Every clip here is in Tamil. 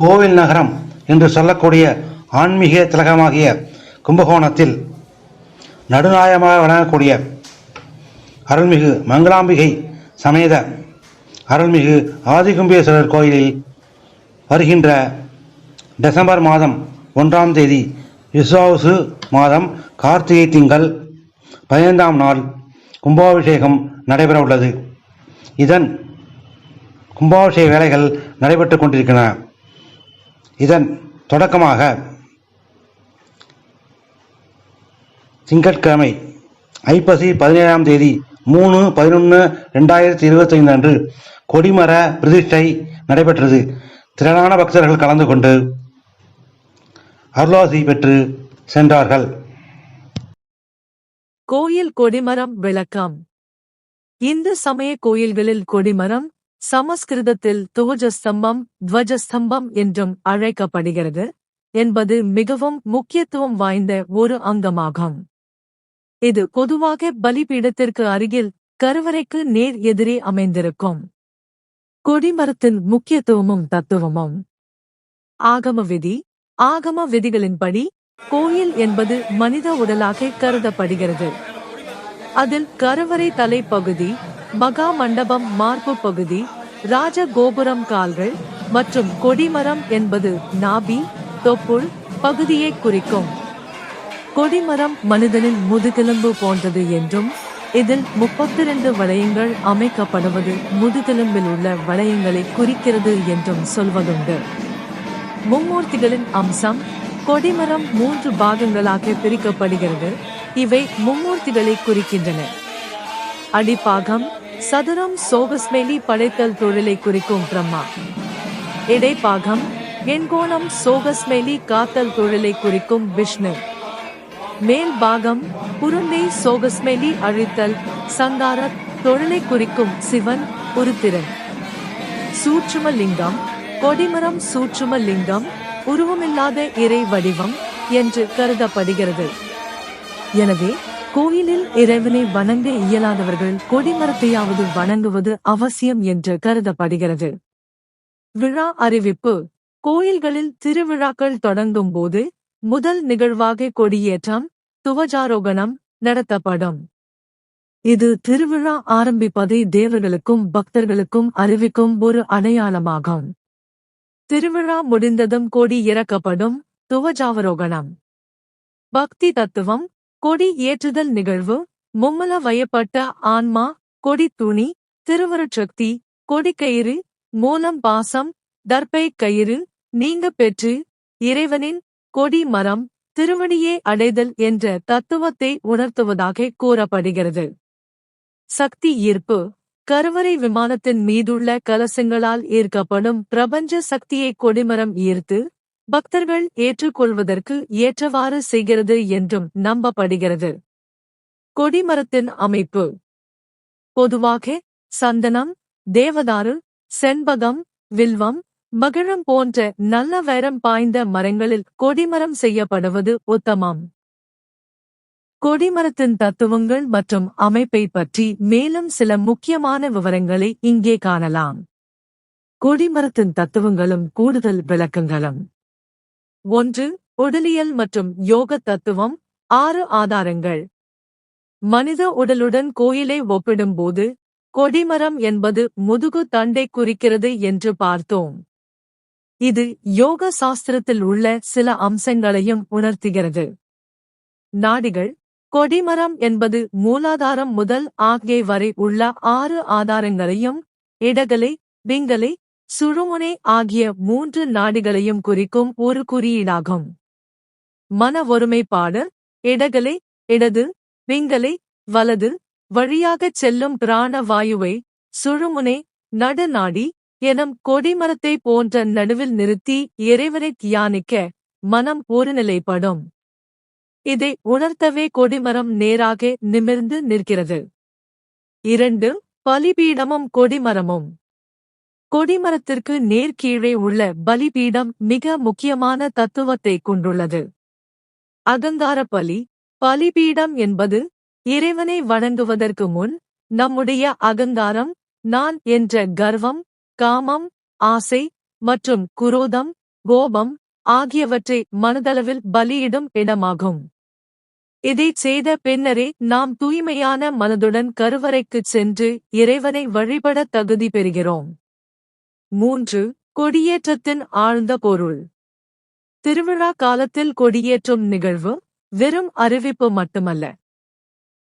கோவில் நகரம் என்று சொல்லக்கூடிய ஆன்மீக திலகமாகிய கும்பகோணத்தில் நடுநாயகமாக வழங்கக்கூடிய அருள்மிகு மங்களாம்பிகை சமேத அருள்மிகு ஆதிகும்பேஸ்வரர் கோயிலில் வருகின்ற டிசம்பர் மாதம் ஒன்றாம் தேதி விஸ்வாவசு மாதம் கார்த்திகை திங்கள் பதினைந்தாம் நாள் கும்பாபிஷேகம் நடைபெற உள்ளது இதன் கும்பாபிஷேக வேலைகள் நடைபெற்றுக் கொண்டிருக்கின்றன. இதன் தொடக்கமாக திங்கட்கிழமை ஐப்பசி பதினேழாம் தேதி மூணு பதினொன்று ரெண்டாயிரத்தி இருபத்தைந்து அன்று கொடிமர பிரதிஷ்டை நடைபெற்றது. திரளான பக்தர்கள் கலந்து கொண்டு அருளாசி பெற்று சென்றார்கள். கோயில் கொடிமரம் விளக்கம். இந்து சமய கோயில்களில் கொடிமரம் சமஸ்கிருதத்தில் துவஜஸ்தம்பம் துவஜஸ்தம்பம் என்றும் அழைக்கப்படுகிறது என்பது மிகவும் முக்கியத்துவம் வாய்ந்த ஒரு அங்கமாகும். இது பொதுவாக பலிபீடத்திற்கு அருகில் கருவறைக்கு நேர் எதிரே அமைந்திருக்கும். கொடிமரத்தின் முக்கியத்துவமும் தத்துவமும். ஆகம விதி ஆகம விதிகளின்படி கோயில் என்பது மனித உடலாக கருதப்படுகிறது. அதில் கருவறை தலைப்பகுதி மகா மண்டபம் மார்பு பகுதி ராஜ கோபுரம் கால்கள் மற்றும் கொடிமரம் என்பது நாபி தொப்புள் பகுதியை குறிக்கும். கொடிமரம் மனிதனின் முதுகெலும்பு போன்றது என்றும் இதில் முப்பத்தி ரெண்டு வளையங்கள் அமைக்கப்படுவது முதுகெலும்பில் உள்ள வளையங்களை குறிக்கிறது என்றும் சொல்வதுண்டு. மும்மூர்த்திகளின் அம்சம் கொடிமரம் மூன்று பாகங்களாக பிரிக்கப்படுகிறது. இவை மும்மூர்த்திகளை குறிக்கின்றன. அடிப்பாகம் சதுரம் சோகஸ்மேலி படைத்தல் தொழிலை குறிக்கும் பிரம்மா. இடைப்பாகம் எண்கோணம் சோகஸ்மேலி காத்தல் தொழிலை குறிக்கும் விஷ்ணு. மேல் பாகம் புருந்தை சோகஸ்மேலி அழித்தல் சங்கார தொழிலை குறிக்கும் சிவன் உருத்திரன். சூட்சும லிங்கம் கொடிமரம் சூட்சும லிங்கம் உருவமில்லாத இறை வடிவம் என்று கருதப்படுகிறது. எனவே கோயிலில் இறைவனை வணங்க இயலாதவர்கள் கொடிமரத்தையாவது வணங்குவது அவசியம் என்று கருதப்படுகிறது. விழா அறிவிப்பு. கோயில்களில் திருவிழாக்கள் தொடங்கும் போது முதல் நிகழ்வாக கொடியேற்றம் துவஜாரோகணம் நடத்தப்படும். இது திருவிழா ஆரம்பிப்பதை தேவர்களுக்கும் பக்தர்களுக்கும் அறிவிக்கும் ஒரு அடையாளமாகும். திருவிழா முடிந்ததும் கொடி இறக்கப்படும் துவஜாவரோகணம் பக்தி தத்துவம். கொடி ஏற்றுதல் நிகழ்வு மும்மல வயப்பட்ட ஆன்மா கொடி துணி திருவருட்சக்தி கொடிக்கயிறு மூலம் பாசம் தர்பை கயிறு நீங்க பெற்று இறைவனின் கொடி மரம் திருவடியே அடைதல் என்ற தத்துவத்தை உணர்த்துவதாக கூறப்படுகிறது. சக்தி ஈர்ப்பு கருவறை விமானத்தின் மீதுள்ள கலசங்களால் ஈர்க்கப்படும் பிரபஞ்ச சக்தியை கொடிமரம் ஈர்த்து பக்தர்கள் ஏற்றுக்கொள்வதற்கு ஏற்றவாறு செய்கிறது என்றும் நம்பப்படுகிறது. கொடிமரத்தின் அமைப்பு. பொதுவாக சந்தனம் தேவதாரு செண்பகம் வில்வம் மகிழம் போன்ற நல்ல வைரம் பாய்ந்த மரங்களில் கொடிமரம் செய்யப்படுவது உத்தமம். கொடிமரத்தின் தத்துவங்கள் மற்றும் அமைப்பை பற்றி மேலும் சில முக்கியமான விவரங்களை இங்கே காணலாம். கொடிமரத்தின் தத்துவங்களும் கூடுதல் விளக்கங்களும். ஒன்று உடலியல் மற்றும் யோக தத்துவம். ஆறு ஆதாரங்கள். மனித உடலுடன் கோயிலை ஒப்பிடும்போது கொடிமரம் என்பது முதுகு தண்டை குறிக்கிறது என்று பார்த்தோம். இது யோக சாஸ்திரத்தில் உள்ள சில அம்சங்களையும் உணர்த்துகிறது. நாடிகள். கொடிமரம் என்பது மூலாதாரம் முதல் ஆகிய வரை உள்ள ஆறு ஆதாரங்களையும் இடகலை விங்கலை சுழுமுனை ஆகிய மூன்று நாடிகளையும் குறிக்கும் ஒரு குறியீடாகும். மன ஒருமைப்பாடு இடகலை இடது விங்கலை வலது வழியாகச் செல்லும் பிராண வாயுவை சுழுமுனை நடுநாடி எனும் கொடிமரத்தை போன்ற நடுவில் நிறுத்தி இறைவனை தியானிக்க மனம் ஒருநிலைப்படும். இதை உணர்த்தவே கொடிமரம் நேராக நிமிர்ந்து நிற்கிறது. இரண்டு பலிபீடமும் கொடிமரமும். கொடிமரத்திற்கு நேர்கீழே உள்ள பலிபீடம் மிக முக்கியமான தத்துவத்தை கொண்டுள்ளது. அகங்கார பலி பலிபீடம் என்பது இறைவனை வணங்குவதற்கு முன் நம்முடைய அகங்காரம் நான் என்ற கர்வம் காமம் ஆசை மற்றும் குரோதம் கோபம் ஆகியவற்றை மனதளவில் பலியிடும் இடமாகும். இதைச் செய்த பின்னரே நாம் தூய்மையான மனதுடன் கருவறைக்குச் சென்று இறைவனை வழிபட தகுதி பெறுகிறோம். மூன்று கொடியேற்றத்தின் ஆழ்ந்த பொருள். திருவிழா காலத்தில் கொடியேற்றும் நிகழ்வு வெறும் அறிவிப்பு மட்டுமல்ல.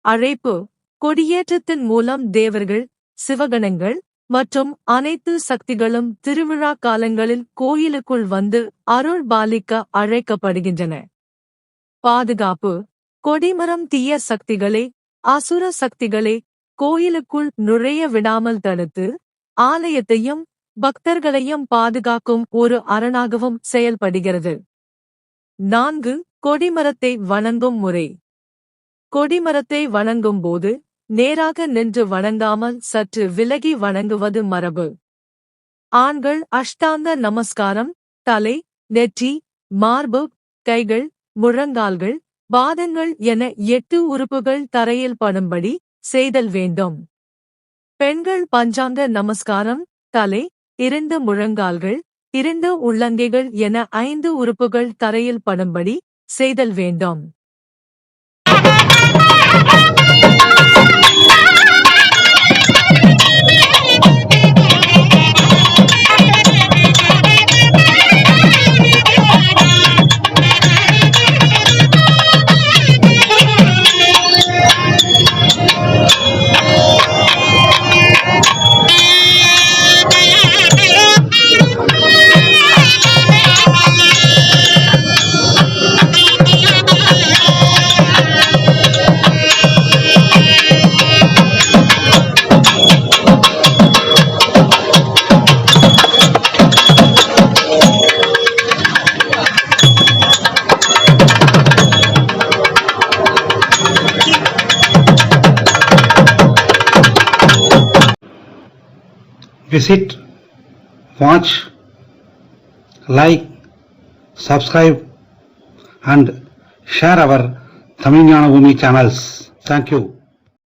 அழைப்பு கொடியேற்றத்தின் மூலம் தேவர்கள் சிவகணங்கள் மற்றும் அனைத்து சக்திகளும் திருவிழா காலங்களில் கோயிலுக்குள் வந்து அருள் பாலிக்க அழைக்கப்படுகின்றன. பாதுகாப்பு கொடிமரம் தீய சக்திகளே அசுர சக்திகளே கோயிலுக்குள் நுழைய விடாமல் தடுத்து ஆலயத்தையும் பக்தர்களையும் பாதுகாக்கும் ஒரு அரணாகவும் செயல்படுகிறது. நான்கு கொடிமரத்தை வணங்கும் முறை. கொடிமரத்தை வணங்கும் போது நேராக நின்று வணங்காமல் சற்று விலகி வணங்குவது மரபு. ஆண்கள் அஷ்டாந்த நமஸ்காரம் தலை நெற்றி மார்பு கைகள் முழங்கால்கள் பாதங்கள் என எட்டு உறுப்புகள் தரையில் படும்படி செய்தல் வேண்டும். பெண்கள் பஞ்சாங்க நமஸ்காரம் தலை இரண்டு முழங்கால்கள் இரண்டு உள்ளங்கைகள் என ஐந்து உறுப்புகள் தரையில் படும்படி செய்தல் வேண்டும். Visit, watch, like, subscribe and share our Tamil Jnana channels. Thank you.